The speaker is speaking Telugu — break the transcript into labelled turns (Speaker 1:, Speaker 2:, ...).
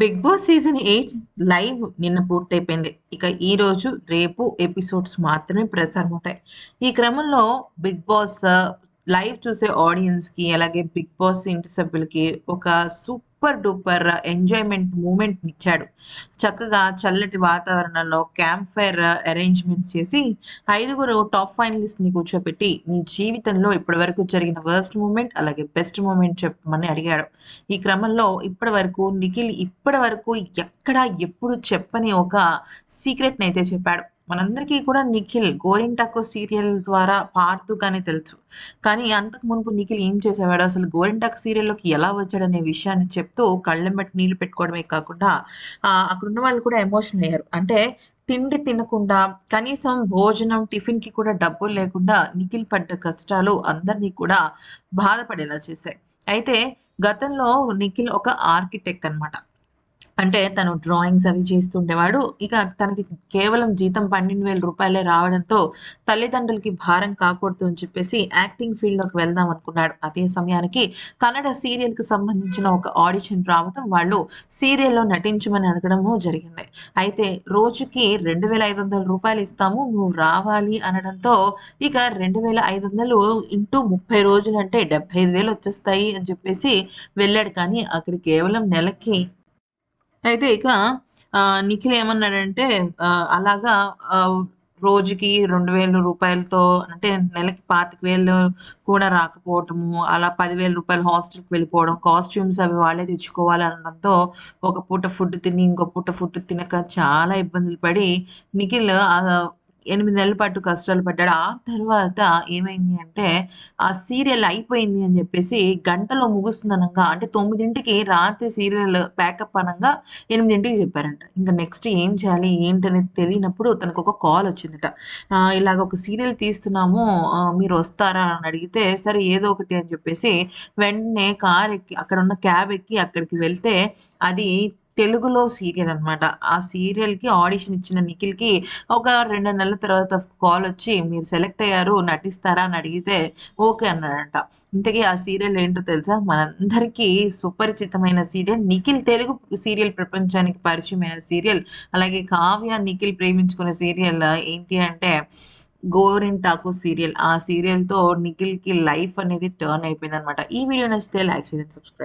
Speaker 1: Bigg Boss season eight live నిన్న పూర్తయిపోయింది. ఇక ఈ రోజు రేపు ఎపిసోడ్స్ మాత్రమే ప్రసారం అవుతాయి. ఈ క్రమంలో బిగ్ బాస్ uh, లైవ్ చూసే ఆడియన్స్కి అలాగే బిగ్ బాస్ ఇంటి సభ్యులకి ఒక super super duper enjoyment moment ఇచ్చాడు. చక్కగా చల్లటి వాతావరణంలో క్యాంప్ ఫైర్ అరేంజ్మెంట్స్ చేసి ఐదుగురు టాప్ ఫైనలిస్ట్ని కూర్చోబెట్టి నీ జీవితంలో ఇప్పటి వరకు జరిగిన వర్స్ట్ మూమెంట్ అలాగే బెస్ట్ మూమెంట్ చెప్పమని అడిగాడు. ఈ క్రమంలో ఇప్పటి వరకు నిఖిల్ ఇప్పటి వరకు ఎక్కడ ఎప్పుడు చెప్పని ఒక సీక్రెట్ని అయితే చెప్పాడు. మనందరికీ కూడా నిఖిల్ గోరింటాకు సీరియల్ ద్వారా పారుతూగానే తెలుసు. కానీ అంతకు మునుపు నిఖిల్ ఏం చేసేవాడు? అసలు గోరింటాకు సీరియల్లోకి ఎలా వచ్చాడనే విషయాన్ని చెప్తూ కళ్ళెంబట్టి నీళ్ళు పెట్టుకోవడమే కాకుండా అక్కడ ఉన్న వాళ్ళు కూడా ఎమోషన్ అయ్యారు. అంటే తిండి తినకుండా కనీసం భోజనం టిఫిన్కి కూడా డబ్బులు లేకుండా నిఖిల్ పడ్డ కష్టాలు అందరినీ కూడా బాధపడేలా చేశాయి. అయితే గతంలో నిఖిల్ ఒక ఆర్కిటెక్ట్ అనమాట అంటే తను డ్రాయింగ్స్ అవి చేస్తుండేవాడు. ఇక తనకి కేవలం జీతం పన్నెండు వేల రూపాయలే రావడంతో తల్లిదండ్రులకి భారం కాకూడదు అని చెప్పేసి యాక్టింగ్ ఫీల్డ్లోకి వెళ్దాం అనుకున్నాడు. అదే సమయానికి కన్నడ సీరియల్కి సంబంధించిన ఒక ఆడిషన్ రావడం వాళ్ళు సీరియల్లో నటించమని అడగడము జరిగింది. అయితే రోజుకి రెండు వేల ఐదు వందల రూపాయలు ఇస్తాము నువ్వు రావాలి అనడంతో ఇక రెండు వేల ఐదు వందలు ఇంటూ ముప్పై రోజులు అంటే డెబ్బై ఐదు వేలు వచ్చేస్తాయి అని చెప్పేసి వెళ్ళాడు. కానీ అక్కడ కేవలం నెలకి అయితే ఇక నిఖిల్ ఏమన్నాడంటే అలాగా రోజుకి రెండు వేల రూపాయలతో అంటే నెలకి పాతిక వేలు కూడా రాకపోవటము అలా పదివేల రూపాయలు హాస్టల్కి వెళ్ళిపోవడం కాస్ట్యూమ్స్ అవి వాళ్ళే తెచ్చుకోవాలి అనడంతో ఒక పూట ఫుడ్ తిని ఇంకో పూట ఫుడ్ తినక చాలా ఇబ్బందులు పడి నిఖిల్ ఎనిమిది నెలల పాటు కష్టాలు పడ్డాడు. ఆ తర్వాత ఏమైంది అంటే ఆ సీరియల్ అయిపోయింది అని చెప్పేసి గంటలో ముగుస్తుందనగా అంటే తొమ్మిదింటికి రాత్రి సీరియల్ ప్యాకప్ అనగా ఎనిమిదింటికి చెప్పారంట. ఇంకా నెక్స్ట్ ఏం చేయాలి ఏంటనేది తెలియనప్పుడు తనకు ఒక కాల్ వచ్చిందట. ఇలాగ ఒక సీరియల్ తీస్తున్నాము మీరు వస్తారా? అని అడిగితే సరే ఏదో ఒకటి అని చెప్పేసి వెంటనే కార్ ఎక్కి అక్కడ ఉన్న క్యాబ్ ఎక్కి అక్కడికి వెళ్తే అది తెలుగులో సీరియల్ అనమాట ఆ సీరియల్కి ఆడిషన్ ఇచ్చిన నిఖిల్కి ఒక రెండు నెలల తర్వాత కాల్ వచ్చి మీరు సెలెక్ట్ అయ్యారు నటిస్తారా? అని అడిగితే ఓకే అన్నాడంట. ఇంతకీ ఆ సీరియల్ ఏంటో తెలుసా? మనందరికీ సుపరిచితమైన సీరియల్ నిఖిల్ తెలుగు సీరియల్ ప్రపంచానికి పరిచయమైన సీరియల్ అలాగే కావ్య నిఖిల్ ప్రేమించుకునే సీరియల్ ఏంటి అంటే గోరింటాకు సీరియల్. ఆ సీరియల్తో నిఖిల్కి లైఫ్ అనేది టర్న్ అయిపోయింది అనమాట ఈ వీడియో నచ్చితే లైక్ చేయండి సబ్స్క్రైబ్